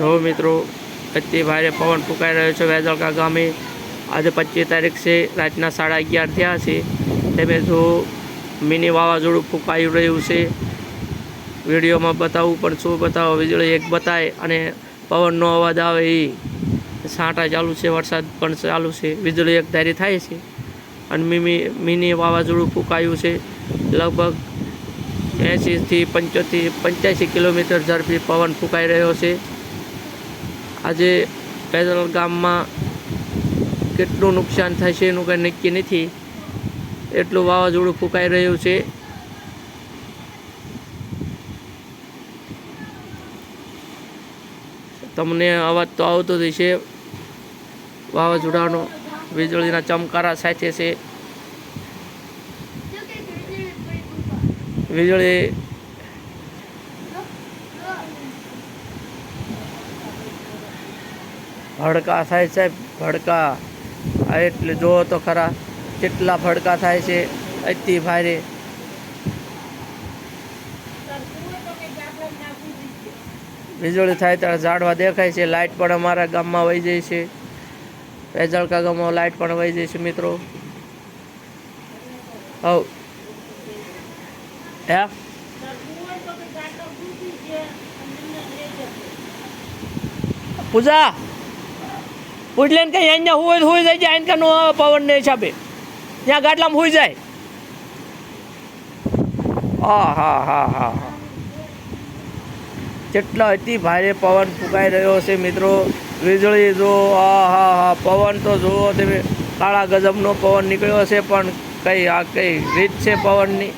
જો મિત્રો, અતિ ભારે પવન ફૂંકાઈ રહ્યો છે વેદળકા ગામે. આજે પચીસ તારીખ છે, રાતના સાડા અગિયાર થયા છે. તમે જો મિની વાવાઝોડું ફૂંકાઈ રહ્યું છે. વિડીયોમાં બતાવવું પણ શું બતાવો? વીજળી એક બતાવે અને પવનનો અવાજ આવે એ. છાંટા ચાલુ છે, વરસાદ પણ ચાલુ છે. વીજળી એક ધારી થાય છે. અને મિમી, મિની વાવાઝોડું ફૂંકાયું છે. લગભગ એંશીથી પંચોતેર, પંચ્યાસી કિલોમીટર ઝડપી પવન ફૂંકાઈ રહ્યો છે. આજે પેદલ ગામમાં કેટલું નુકસાન થશે એનું કંઈ નક્કી નથી. એટલું વાવાઝોડું ફૂંકાઈ રહ્યું છે. તમને અવાજ તો આવતો જ છે વાવાઝોડાનો વીજળીના ચમકારા સાથે છે. વીજળી ભડકા થાય સાહેબ ભડકા. એટલે જુઓ તો ખરા, કેટલા ભડકા થાય છે, અતિ ભારે. વીજળી થાય ત્યારે ઝાડવા દેખાય છે લાઇટ પણ અમારા ગામમાં વહી જાય છે. વેજળકા ગામમાં લાઇટ પણ વહી જાય છે, મિત્રો. હવ. હે? પૂજા! પૂછ લે ને કઈ અહીંયા હોય હોય જાય જાય કે આવે પવન ને હિસાબે. ત્યાં ગાટલામાં હોઈ જાય. હા હા હા હા હા. કેટલો અતિ ભારે પવન ફૂંકાઈ રહ્યો છે મિત્રો. વીજળી જો, હા હા હા, પવન તો જુઓ તમે. કાળા ગજબનો પવન નીકળ્યો છે, પણ કઈ આ કઈ રીત છે પવનની?